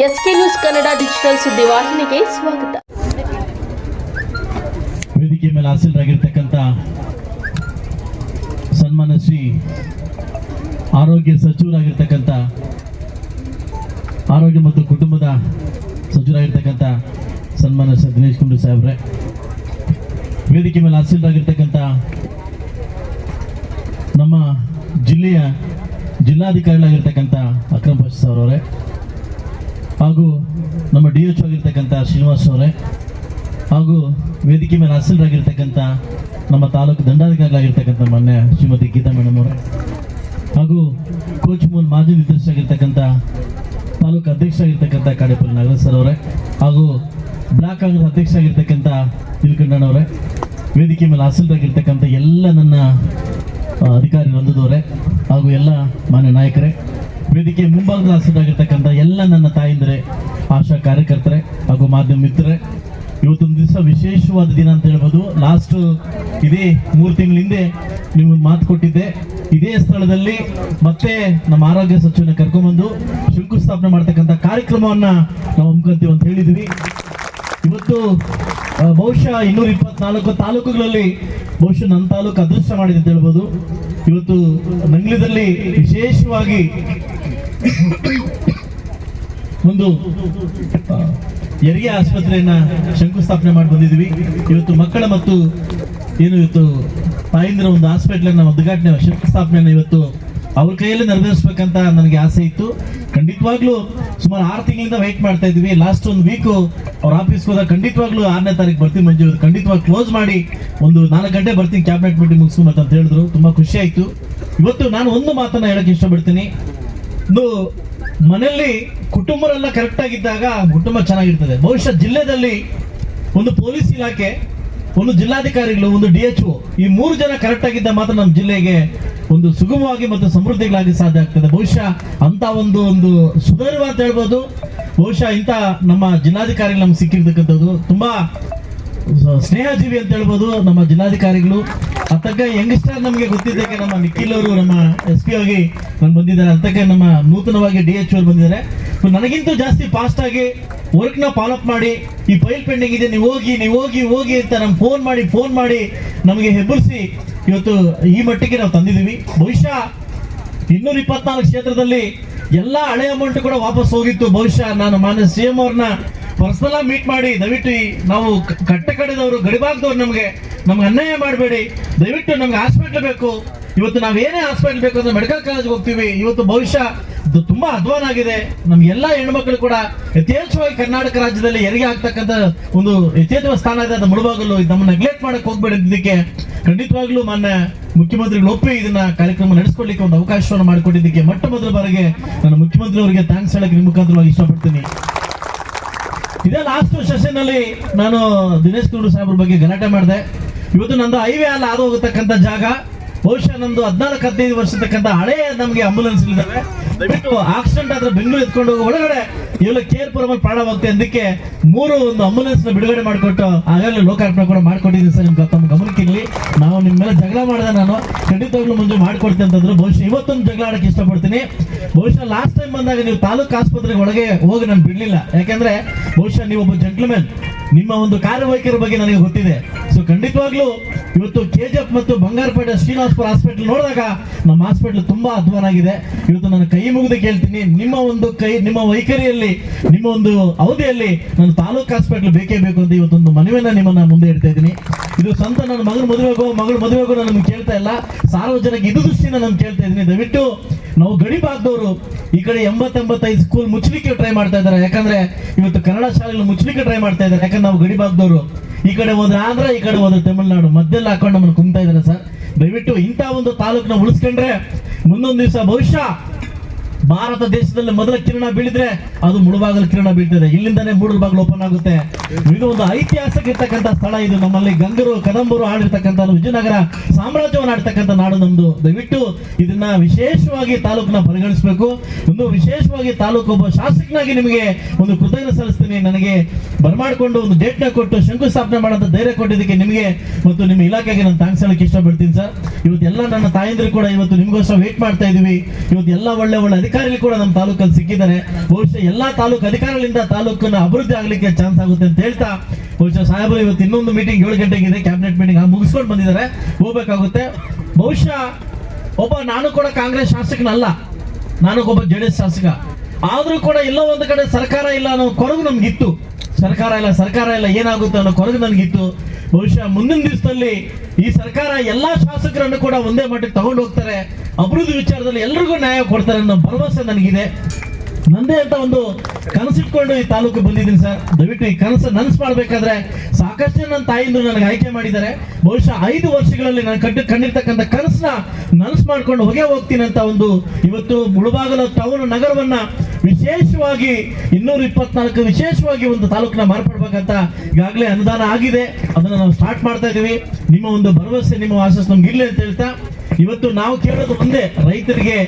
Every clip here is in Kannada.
ಎಸ್ಕೆ ನ್ಯೂಸ್ ಕನ್ನಡ ಡಿಜಿಟಲ್ ಸುದ್ದಿವಾಹಿನಿಗೆ ಸ್ವಾಗತ. ವೇದಿಕೆ ಮೇಲೆ ಹಾಸನರಾಗಿರ್ತಕ್ಕಂಥ ಸನ್ಮಾನ ಶ್ರೀ ಆರೋಗ್ಯ ಸಚಿವರಾಗಿರ್ತಕ್ಕಂಥ, ಆರೋಗ್ಯ ಮತ್ತು ಕುಟುಂಬದ ಸಚಿವರಾಗಿರ್ತಕ್ಕಂಥ ಸನ್ಮಾನ ಶ್ರೀ ದಿನೇಶ್ ಕುಂಡು ಸಾಹೇಬ್ರೆ, ವೇದಿಕೆ ಮೇಲೆ ಹಾಸೀಲರಾಗಿರ್ತಕ್ಕಂಥ ನಮ್ಮ ಜಿಲ್ಲೆಯ ಜಿಲ್ಲಾಧಿಕಾರಿಗಳಾಗಿರ್ತಕ್ಕಂಥ ಅಕ್ರಮ್ ಪಾಶ್ ಸರ್ ಅವರೇ ಹಾಗೂ ನಮ್ಮ ಡಿ ಎಚ್ ಆಗಿರ್ತಕ್ಕಂಥ ಶ್ರೀನಿವಾಸ್ ಅವರೇ ಹಾಗೂ ವೇದಿಕೆ ಮೇಲೆ ಅಸಲರಾಗಿರ್ತಕ್ಕಂಥ ನಮ್ಮ ತಾಲೂಕು ದಂಡಾಧಿಕಾರಿಗಳಾಗಿರ್ತಕ್ಕಂಥ ಮಾನ್ಯ ಶ್ರೀಮತಿ ಗೀತಾ ಮೇಡಮ್ ಅವರೇ ಹಾಗೂ ಕೋಚ್ ಮೂಲ್ ಮಾಜಿ ನಿರ್ದೇಶಕರಾಗಿರ್ತಕ್ಕಂಥ ತಾಲೂಕು ಅಧ್ಯಕ್ಷರಾಗಿರ್ತಕ್ಕಂಥ ಕಾಡೇಪಲ್ಲಿ ನಾಗರಾಜ್ ಸರ್ ಅವರೇ ಹಾಗೂ ಬ್ಲಾಕ್ ಕಾಂಗ್ರೆಸ್ ಅಧ್ಯಕ್ಷ ಆಗಿರ್ತಕ್ಕಂಥ ತಿಳ್ಕಂಡಣ್ಣವರೇ ವೇದಿಕೆ ಮೇಲೆ ಹಾಸನರಾಗಿರ್ತಕ್ಕಂಥ ಎಲ್ಲ ನನ್ನ ಅಧಿಕಾರಿ ವೃಂದದವರೇ ಹಾಗೂ ಎಲ್ಲ ಮಾನ್ಯ ನಾಯಕರೇ. ವೇದಿಕೆ ಮುಂಭಾಗದ ಎಲ್ಲ ನನ್ನ ತಾಯಿಂದರೆ, ಆಶಾ ಕಾರ್ಯಕರ್ತರೆ ಹಾಗೂ ಮಾಧ್ಯಮ ಮಿತ್ರರೇ, ಇವತ್ತೊಂದು ದಿವಸ ವಿಶೇಷವಾದ ದಿನ ಅಂತ ಹೇಳ್ಬೋದು. ಲಾಸ್ಟ್ ಇದೇ ಮೂರು ತಿಂಗಳ ಹಿಂದೆ ನಿಮಗೆ ಮಾತು ಕೊಟ್ಟಿದ್ದೆ. ಇದೇ ಸ್ಥಳದಲ್ಲಿ ಮತ್ತೆ ನಮ್ಮ ಆರೋಗ್ಯ ಸಚಿವನ ಕರ್ಕೊಂಡ್ಬಂದು ಶಂಕುಸ್ಥಾಪನೆ ಮಾಡ್ತಕ್ಕಂಥ ಕಾರ್ಯಕ್ರಮವನ್ನ ನಾವು ಹಮ್ಮಿಕೊಂತೀವಿ ಅಂತ ಹೇಳಿದ್ವಿ ಇವತ್ತು ಬಹುಶಃ ಇನ್ನೂರ ಇಪ್ಪತ್ನಾಲ್ಕು ತಾಲೂಕುಗಳಲ್ಲಿ ಬಹುಶಃ ನನ್ನ ತಾಲೂಕು ಅದೃಷ್ಟ ಮಾಡಿದೆ ಅಂತ ಹೇಳ್ಬೋದು. ಇವತ್ತು ನಂಗ್ಲಿದಲ್ಲಿ ವಿಶೇಷವಾಗಿ ಒಂದು ಹೆರಿಗೆ ಆಸ್ಪತ್ರೆಯನ್ನ ಶಂಕುಸ್ಥಾಪನೆ ಮಾಡಿ ಬಂದಿದ್ವಿ ಇವತ್ತು ಮಕ್ಕಳ ಮತ್ತು ಏನು ಇವತ್ತು ತಾಯಿಂದ್ರ ಒಂದು ಹಾಸ್ಪಿಟ್ಲನ್ನು ಉದ್ಘಾಟನೆ ಶಂಕುಸ್ಥಾಪನೆಯನ್ನ ಇವತ್ತು ಅವ್ರ ಕೈಯಲ್ಲಿ ನೆರವೇರಿಸ್ಬೇಕಂತ ನನಗೆ ಆಸೆ ಇತ್ತು. ಖಂಡಿತವಾಗ್ಲೂ ಸುಮಾರು ಆರು ತಿಂಗಳಿಂದ ವೆಯ್ಟ್ ಮಾಡ್ತಾ ಇದ್ವಿ ಲಾಸ್ಟ್ ಒಂದು ವೀಕು ಅವ್ರ ಆಫೀಸ್ಗೆ ಹೋದಾಗ ಖಂಡಿತವಾಗ್ಲೂ ಆರನೇ ತಾರೀಕು ಬರ್ತೀನಿ ಮಂಜು ಇವತ್ತು ಖಂಡಿತವಾಗಿ ಕ್ಲೋಸ್ ಮಾಡಿ ಒಂದು ನಾಲ್ಕು ಗಂಟೆ ಬರ್ತೀನಿ ಕ್ಯಾಬಿನೆಟ್ ಮೀಟಿಂಗ್ ಮುಗಿಸ್ಕೊಂಬತ್ತ ಅಂತ ಹೇಳಿದ್ರು. ತುಂಬಾ ಖುಷಿ ಆಯ್ತು. ಇವತ್ತು ನಾನು ಒಂದು ಮಾತನ್ನು ಹೇಳಕ್ ಇಷ್ಟಪಡ್ತೀನಿ. ಒಂದು ಮನೆಯಲ್ಲಿ ಕುಟುಂಬರೆಲ್ಲ ಕರೆಕ್ಟ್ ಆಗಿದ್ದಾಗ ಕುಟುಂಬ ಚೆನ್ನಾಗಿರ್ತದೆ. ಬಹುಶಃ ಜಿಲ್ಲೆದಲ್ಲಿ ಒಂದು ಪೊಲೀಸ್ ಇಲಾಖೆ, ಒಂದು ಜಿಲ್ಲಾಧಿಕಾರಿಗಳು, ಒಂದು ಡಿ ಎಚ್ ಈ ಮೂರು ಜನ ಕರೆಕ್ಟ್ ಆಗಿದ್ದ ಮಾತ್ರ ನಮ್ಮ ಜಿಲ್ಲೆಗೆ ಒಂದು ಸುಗಮವಾಗಿ ಮತ್ತು ಸಮೃದ್ಧಿಗಳಾಗಿ ಸಾಧ್ಯ ಆಗ್ತದೆ. ಬಹುಶಃ ಅಂತ ಒಂದು ಒಂದು ಸುಧಾರಣೆ ಅಂತ ಹೇಳ್ಬೋದು. ಬಹುಶಃ ಇಂಥ ನಮ್ಮ ಜಿಲ್ಲಾಧಿಕಾರಿಗಳು ನಮ್ಗೆ ಸಿಕ್ಕಿರ್ತಕ್ಕಂಥದ್ದು. ತುಂಬಾ ಸ್ನೇಹಜೀವಿ ಅಂತ ಹೇಳ್ಬೋದು ನಮ್ಮ ಜಿಲ್ಲಾಧಿಕಾರಿಗಳು. ಅತ್ತಕ್ಕ ಯಂಗ್ಸ್ಟರ್ ನಮಗೆ ಗೊತ್ತಿದ್ದಕ್ಕೆ ನಮ್ಮ ನಿಖಿಲ್ ಅವರು ನಮ್ಮ ಎಸ್ ಪಿ ಆಗಿ ನಾನು ಬಂದಿದ್ದಾರೆ. ಅಂತಕ್ಕೆ ನಮ್ಮ ನೂತನವಾಗಿ ಡಿ ಎಚ್ ಅವರು ಬಂದಿದ್ದಾರೆ. ನನಗಿಂತೂ ಜಾಸ್ತಿ ಫಾಸ್ಟ್ ಆಗಿ ವರ್ಕ್ನ ಫಾಲೋಅಪ್ ಮಾಡಿ, ಈ ಫೈಲ್ ಪೆಂಡಿಂಗ್ ಇದೆ, ನೀವು ಹೋಗಿ ನೀವು ಹೋಗಿ ಹೋಗಿ ಅಂತ ನಮ್ಗೆ ಫೋನ್ ಮಾಡಿ ಫೋನ್ ಮಾಡಿ ನಮಗೆ ಹೆಬ್ಬರಿಸಿ ಇವತ್ತು ಈ ಮಟ್ಟಿಗೆ ನಾವು ತಂದಿದ್ದೀವಿ. ಬಹುಶಃ ಇನ್ನೂರ ಇಪ್ಪತ್ನಾಲ್ಕು ಕ್ಷೇತ್ರದಲ್ಲಿ ಎಲ್ಲ ಹಳೆ ಅಮೌಂಟ್ ಕೂಡ ವಾಪಸ್ ಹೋಗಿತ್ತು. ಬಹುಶಃ ನಾನು ಮಾನ್ಯ ಸಿ ಎಂ ಅವ್ರನ್ನ ಪರ್ಸನಲ್ ಮೀಟ್ ಮಾಡಿ, ದಯವಿಟ್ಟು ನಾವು ಕಟ್ಟ ಕಡೆದವರು, ಗಡಿಭಾಗದವ್ರು ನಮಗೆ ನಮ್ಗೆ ಅನ್ಯಾಯ ಮಾಡಬೇಡಿ. ದಯವಿಟ್ಟು ನಮ್ಗೆ ಹಾಸ್ಪಿಟ್ಲ್ ಬೇಕು. ಇವತ್ತು ನಾವು ಏನೇ ಹಾಸ್ಪಿಟ್ಲ್ ಬೇಕು ಅಂದ್ರೆ ಮೆಡಿಕಲ್ ಕಾಲೇಜ್ ಹೋಗ್ತೀವಿ. ಇವತ್ತು ಭವಿಷ್ಯ ತುಂಬಾ ಅಧ್ವಾನ ಆಗಿದೆ. ನಮ್ಗೆ ಎಲ್ಲಾ ಹೆಣ್ಮಕ್ಳು ಕೂಡ ಯಥೇಚ್ಛವಾಗಿ ಕರ್ನಾಟಕ ರಾಜ್ಯದಲ್ಲಿ ಹೆರಿಗೆ ಆಗ್ತಕ್ಕಂಥ ಒಂದು ಯಥೇಚ್ಛ ಸ್ಥಾನ ಇದೆ. ಅದು ಮುಳುವಾಗಲು ನಮ್ಮ ನೆಗ್ಲೆಕ್ಟ್ ಮಾಡಕ್ ಹೋಗ್ಬೇಡಿದ್ದಕ್ಕೆ ಖಂಡಿತವಾಗ್ಲೂ ಮೊನ್ನೆ ಮುಖ್ಯಮಂತ್ರಿಗಳು ಒಪ್ಪಿ ಇದನ್ನ ಕಾರ್ಯಕ್ರಮ ನಡೆಸ್ಕೊಡ್ಲಿಕ್ಕೆ ಒಂದು ಅವಕಾಶವನ್ನು ಮಾಡಿಕೊಟ್ಟಿದ್ದಕ್ಕೆ ಮೊಟ್ಟ ಮೊದಲ ಬಾರಿಗೆ ನಾನು ಮುಖ್ಯಮಂತ್ರಿ ಅವರಿಗೆ ಥ್ಯಾಂಕ್ಸ್ ಹೇಳಕ್ಕೆ ನಿಮ್ಮ ಮುಖಾಂತರವಾಗಿ ಇಷ್ಟಪಡ್ತೀನಿ. ಇದೇ ಲಾಸ್ಟ್ ಸೆಷನ್ ಅಲ್ಲಿ ನಾನು ದಿನೇಶ್ ಗೌಡ ಸಾಹೇಬ್ರ ಬಗ್ಗೆ ಗಲಾಟೆ ಮಾಡಿದೆ. ಇವತ್ತು ನಂದು ಹೈವೇ ಅಲ್ಲಿ ಹಾದು ಹೋಗತಕ್ಕಂಥ ಜಾಗ. ಬಹುಶಃ ನಮ್ದು ಹದಿನಾಲ್ಕು, ಹದಿನೈದು ವರ್ಷತಕ್ಕಂಥ ಹಳೆ ನಮಗೆ ಆಂಬುಲೆನ್ಸ್ ಇದ್ದಾವೆ ದಯವಿಟ್ಟು ಆಕ್ಸಿಡೆಂಟ್ ಆದ್ರೆ ಬೆಂಗಳೂರು ಎತ್ಕೊಂಡು ಹೋಗಿ ಒಳಗಡೆ ಇವೆಲ್ಲ ಕೇರ್ ಪುರಮಲ್ಲಿ ಪ್ರಾಣವಾಗುತ್ತೆ ಅದಕ್ಕೆ ಮೂರು ಒಂದು ಆಂಬುಲೆನ್ಸ್ನ ಬಿಡುಗಡೆ ಮಾಡಿಕೊಟ್ಟು ಆಗಲೇ ಲೋಕಾರ್ಪಣೆ ಕೂಡ ಮಾಡ್ಕೊಟ್ಟಿದ್ದೀನಿ ಸರ್. ನಿಮ್ಗೆ ತಮ್ಮ ಗಮನಕ್ಕೆ ನಾವು ನಿಮ್ಮ ಮೇಲೆ ಜಗಳ ಮಾಡಿದೆ ನಾನು. ಖಂಡಿತವಾಗ್ಲೂ ಮುಂಜೆ ಮಾಡ್ಕೊಡ್ತೀನಿ ಅಂತಂದ್ರೆ. ಬಹುಶಃ ಇವತ್ತೊಂದು ಜಗಳ ಆಡಕ್ಕೆ ಇಷ್ಟಪಡ್ತೀನಿ. ಬಹುಶಃ ಲಾಸ್ಟ್ ಟೈಮ್ ಬಂದಾಗ ನೀವು ತಾಲೂಕು ಆಸ್ಪತ್ರೆಗೆ ಒಳಗೆ ಹೋಗಿ ನಾನು ಬಿಡ್ಲಿಲ್ಲ. ಯಾಕಂದ್ರೆ ಬಹುಶಃ ನೀವು ಒಬ್ಬ ಜೆಂಟ್ಲ್ಮೆನ್ ನಿಮ್ಮ ಒಂದು ಕಾರ್ಯವೈಖರಿ ಬಗ್ಗೆ ನನಗೆ ಗೊತ್ತಿದೆ. ಸೊ ಖಂಡಿತವಾಗ್ಲೂ ಇವತ್ತು ಕೆಜಿಎಫ್ ಮತ್ತು ಬಂಗಾರಪೇಟೆ ಶ್ರೀನಿವಾಸಪುರ ಹಾಸ್ಪಿಟಲ್ ನೋಡಿದಾಗ ನಮ್ಮ ಹಾಸ್ಪಿಟಲ್ ತುಂಬಾ ಅಧ್ವಾನಾಗಿದೆ ಇವತ್ತು ನಾನು ಕೈ ಮುಗಿದು ಕೇಳ್ತೀನಿ, ನಿಮ್ಮ ಒಂದು ಕೈ, ನಿಮ್ಮ ವೈಖರಿಯಲ್ಲಿ, ನಿಮ್ಮ ಒಂದು ಅವಧಿಯಲ್ಲಿ ನನ್ನ ತಾಲೂಕು ಹಾಸ್ಪಿಟಲ್ ಬೇಕೇ ಬೇಕು ಅಂತ ಇವತ್ತೊಂದು ಮನವಿಯನ್ನ ನಿಮ್ಮನ್ನ ಮುಂದೆ ಇಡ್ತಾ ಇದ್ದೀನಿ. ಇದು ಸ್ವಂತ ನನ್ನ ಮಗನ ಮದುವೆಗೋ, ಮಗಳ ಮದುವೆಗೋ ನಾನು ಕೇಳ್ತಾ ಇಲ್ಲ. ಸಾರ್ವಜನಿಕ ಇದು ದೃಷ್ಟಿಯಿಂದ ನಾನು ಕೇಳ್ತಾ ಇದ್ದೀನಿ. ದಯವಿಟ್ಟು ನಾವು ಗಡಿ ಭಾಗದವರು ಈ ಕಡೆ ಎಂಬತ್ತೆಂಬತ್ತೈದು ಸ್ಕೂಲ್ ಮುಚ್ಚಲಿಕ್ಕೆ ಟ್ರೈ ಮಾಡ್ತಾ ಇದ್ದಾರೆ. ಯಾಕಂದ್ರೆ ಇವತ್ತು ಕನ್ನಡ ಶಾಲೆಗಳು ಮುಚ್ಚಲಿಕ್ಕೆ ಟ್ರೈ ಮಾಡ್ತಾ ಇದ್ದಾರೆ. ಯಾಕಂದ್ರೆ ನಾವು ಗಡಿ ಭಾಗದವರು. ಈ ಕಡೆ ಹೋದ್ರೆ ಆಂಧ್ರ, ಈ ಕಡೆ ಹೋದ್ರೆ ತಮಿಳ್ನಾಡು. ಮಧ್ಯದಲ್ಲಿ ಹಾಕೊಂಡು ನಮ್ಮನ್ನು ಕುಮ್ತಾ ಇದ್ದಾರೆ ಸರ್. ದಯವಿಟ್ಟು ಇಂಥ ಒಂದು ತಾಲೂಕನ್ನ ಉಳಿಸ್ಕೊಂಡ್ರೆ ಮುಂದೊಂದು ದಿವಸ ಭವಿಷ್ಯ ಭಾರತ ದೇಶದಲ್ಲಿ ಮೊದಲ ಕಿರಣ ಬೀಳಿದ್ರೆ ಅದು ಮುಳುಬಾಗಲು ಕಿರಣ ಬೀಳ್ತದೆ. ಇಲ್ಲಿಂದಾನೇ ಮೂಡರ ಬಾಗಿಲು ಓಪನ್ ಆಗುತ್ತೆ. ಇದು ಒಂದು ಐತಿಹಾಸಿಕ ಇರ್ತಕ್ಕಂಥ ಸ್ಥಳ ಇದು. ನಮ್ಮಲ್ಲಿ ಗಂಗರು, ಕದಂಬರು ಆಡಿರ್ತಕ್ಕಂಥ ವಿಜಯನಗರ ಸಾಮ್ರಾಜ್ಯವನ್ನು ಆಡ್ತಕ್ಕಂಥ ನಾಡು ನಮ್ದು. ದಯವಿಟ್ಟು ಇದನ್ನ ವಿಶೇಷವಾಗಿ ತಾಲೂಕನ್ನ ಪರಿಗಣಿಸಬೇಕು. ಒಂದು ವಿಶೇಷವಾಗಿ ತಾಲೂಕು ಒಬ್ಬ ಶಾಸಕನಾಗಿ ನಿಮಗೆ ಒಂದು ಕೃತಜ್ಞತೆ ಸಲ್ಲಿಸ್ತೀನಿ. ನನಗೆ ಬರಮಾಡಿಕೊಂಡು ಒಂದು ಡೇಟ್ನ ಕೊಟ್ಟು ಶಂಕುಸ್ಥಾಪನೆ ಮಾಡೋಂಥ ಧೈರ್ಯ ಕೊಟ್ಟಿದ್ದಕ್ಕೆ ನಿಮಗೆ ಮತ್ತು ನಿಮ್ಮ ಇಲಾಖೆಗೆ ನಾನು ಥ್ಯಾಂಕ್ಸ್ ಹೇಳಕ್ಕೆ ಇಷ್ಟಪಡ್ತೀನಿ ಸರ್ ಇವತ್ತೆಲ್ಲ ನನ್ನ ತಾಯಂದಿರು ಕೂಡ ಇವತ್ತು ನಿಮಗೋಸ್ಕರ ವೇಟ್ ಮಾಡ್ತಾ ಇದ್ದೀವಿ ಇವತ್ತು ಎಲ್ಲ ಒಳ್ಳೆ ಒಳ್ಳೆ ಅಧಿಕಾರಿಗಳು ಕೂಡ ನಮ್ಮ ತಾಲೂಕಲ್ಲಿ ಸಿಕ್ಕಿದ್ದಾರೆ. ಬಹುಶಃ ಎಲ್ಲ ತಾಲೂಕು ಅಧಿಕಾರಿಗಳಿಂದ ತಾಲೂಕನ್ನು ಅಭಿವೃದ್ಧಿ ಆಗಲಿಕ್ಕೆ ಚಾನ್ಸ್ ಆಗುತ್ತೆ ಅಂತ ಹೇಳ್ತಾ, ಬಹುಶಃ ಸಾಹೇಬರು ಇವತ್ತು ಇನ್ನೊಂದು ಮೀಟಿಂಗ್ ಏಳು ಗಂಟೆಗೆ ಇದೆ ಕ್ಯಾಬಿನೆಟ್ ಮೀಟಿಂಗ್ ಮುಗಿಸ್ಕೊಂಡು ಬಂದಿದ್ದಾರೆ. ಹೋಗ್ಬೇಕಾಗುತ್ತೆ. ಬಹುಶಃ ಒಬ್ಬ ನಾನು ಕೂಡ ಕಾಂಗ್ರೆಸ್ ಶಾಸಕನಲ್ಲ. ನಾನು ಒಬ್ಬ ಜೆ ಡಿ ಎಸ್ ಶಾಸಕ. ಆದರೂ ಕೂಡ ಎಲ್ಲೋ ಒಂದು ಕಡೆ ಸರ್ಕಾರ ಇಲ್ಲ ಅನ್ನೋ ಕೊರಗು ನಮ್ಗಿತ್ತು. ಸರ್ಕಾರ ಇಲ್ಲ ಸರ್ಕಾರ ಇಲ್ಲ, ಏನಾಗುತ್ತೆ ಅನ್ನೋ ಕೊರಗು ನನಗಿತ್ತು. ಬಹುಶಃ ಮುಂದಿನ ದಿವಸದಲ್ಲಿ ಈ ಸರ್ಕಾರ ಎಲ್ಲಾ ಶಾಸಕರನ್ನು ಕೂಡ ಒಂದೇ ಮಟ್ಟಿಗೆ ತಗೊಂಡು ಹೋಗ್ತಾರೆ. ಅಭಿವೃದ್ಧಿ ವಿಚಾರದಲ್ಲಿ ಎಲ್ರಿಗೂ ನ್ಯಾಯ ಕೊಡ್ತಾರೆ ಅನ್ನೋ ಭರವಸೆ ನನಗಿದೆ. ನಂದೇ ಅಂತ ಒಂದು ಕನಸಿಟ್ಕೊಂಡು ಈ ತಾಲೂಕು ಬಂದಿದ್ದೀನಿ ಸರ್. ದಯವಿಟ್ಟು ಈ ಕನಸು ನನಸು ಮಾಡಬೇಕಾದ್ರೆ ಸಾಕಷ್ಟು ನನ್ನ ತಾಯಿಂದು ನನಗೆ ಆಯ್ಕೆ ಮಾಡಿದ್ದಾರೆ. ಬಹುಶಃ ಐದು ವರ್ಷಗಳಲ್ಲಿ ನಾನು ಕಟ್ಟು ಕಂಡಿರ್ತಕ್ಕಂಥ ಕನಸನ್ನ ನನಸು ಮಾಡ್ಕೊಂಡು ಹೋಗೇ ಹೋಗ್ತೀನಿ ಅಂತ ಒಂದು ಇವತ್ತು ಮುಳುಬಾಗಲ ಟೌನ್ ನಗರವನ್ನ ವಿಶೇಷವಾಗಿ ಇನ್ನೂರ ಇಪ್ಪತ್ನಾಲ್ಕು ವಿಶೇಷವಾಗಿ ಒಂದು ತಾಲೂಕನ್ನ ಮಾರ್ಪಡ್ಬೇಕಂತ ಈಗಾಗಲೇ ಅನುದಾನ ಆಗಿದೆ. ಅದನ್ನು ನಾವು ಸ್ಟಾರ್ಟ್ ಮಾಡ್ತಾ ಇದ್ದೀವಿ. ನಿಮ್ಮ ಒಂದು ಭರವಸೆ, ನಿಮ್ಮ ಆಶಸ್ ನಮ್ಗೆ ಇರಲಿ ಅಂತ ಹೇಳ್ತಾ, ಇವತ್ತು ನಾವು ಕೇಳೋದು ಒಂದೇ, ರೈತರಿಗೆ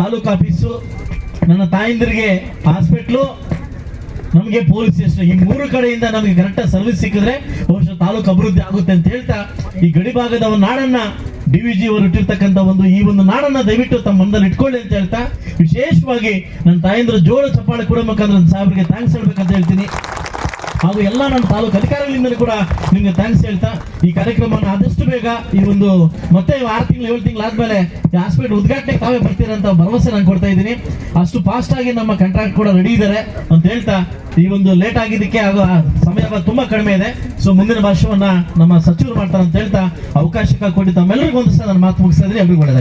ತಾಲೂಕು ಆಫೀಸು, ನನ್ನ ತಾಯಂದಿರಿಗೆ ಹಾಸ್ಪಿಟ್ಲು, ನಮಗೆ ಪೊಲೀಸ್ ಸ್ಟೇಷನ್. ಈ ಮೂರು ಕಡೆಯಿಂದ ನಮಗೆ ಕರೆಕ್ಟಾಗಿ ಸರ್ವಿಸ್ ಸಿಕ್ಕಿದ್ರೆ ಬಹುಶಃ ತಾಲೂಕು ಅಭಿವೃದ್ಧಿ ಆಗುತ್ತೆ ಅಂತ ಹೇಳ್ತಾ, ಈ ಗಡಿ ಭಾಗದ ನಾಡನ್ನ ಡಿ ವಿ ಜಿ ಅವರು ಇಟ್ಟಿರ್ತಕ್ಕಂಥ ಒಂದು ಈ ಒಂದು ನಾಡನ್ನ ದಯವಿಟ್ಟು ತಮ್ಮ ಮನದಲ್ಲಿ ಇಟ್ಕೊಳ್ಳಿ ಅಂತ ಹೇಳ್ತಾ, ವಿಶೇಷವಾಗಿ ನನ್ನ ತಾಯಂದ್ರ ಜೋಳ ಚಪ್ಪಾಳೆ ಕೂಡ ಮುಖಾಂತರ ಸಾಹೇಬರಿಗೆ ಥ್ಯಾಂಕ್ಸ್ ಹೇಳ್ಬೇಕಂತ ಹೇಳ್ತೀನಿ. ಹಾಗೂ ಎಲ್ಲ ನನ್ನ ತಾಲೂಕು ಅಧಿಕಾರಿಗಳಿಂದಲೂ ಕೂಡ ನಿಮಗೆ ಥ್ಯಾಂಕ್ಸ್ ಹೇಳ್ತಾ, ಈ ಕಾರ್ಯಕ್ರಮವನ್ನು ಆದಷ್ಟು ಬೇಗ ಈ ಒಂದು ಮತ್ತೆ ಆರು ತಿಂಗಳು, ಏಳು ತಿಂಗಳು ಆದ್ಮೇಲೆ ಹಾಸ್ಪಿಟಲ್ ಉದ್ಘಾಟನೆ ತಾವೇ ಬರ್ತೀರಂತ ಭರವಸೆ ನಾನು ಕೊಡ್ತಾ ಇದ್ದೀನಿ. ಅಷ್ಟು ಫಾಸ್ಟ್ ಆಗಿ ನಮ್ಮ ಕಾಂಟ್ರಾಕ್ಟ್ ಕೂಡ ರೆಡಿ ಇದ್ದಾರೆ ಅಂತ ಹೇಳ್ತಾ, ಈ ಒಂದು ಲೇಟ್ ಆಗಿದ್ದಕ್ಕೆ ಆ ಸಮಯ ತುಂಬಾ ಕಡಿಮೆ ಇದೆ. ಸೊ ಮುಂದಿನ ಭಾಷಣವನ್ನ ನಮ್ಮ ಸಚಿವರು ಮಾಡ್ತಾರೆ ಅಂತ ಹೇಳ್ತಾ ಅವಕಾಶ ಕೊಟ್ಟಿದ್ದ ತಮ್ಮೆಲ್ಲರಿಗೂ ಒಂದು ಸಹ ನನ್ನ ಮಾತು ಮುಗಿಸಿದ್ರೆ ಎಲ್ಲರಿಗೂ ಒಳ್ಳೆದಾಗಿ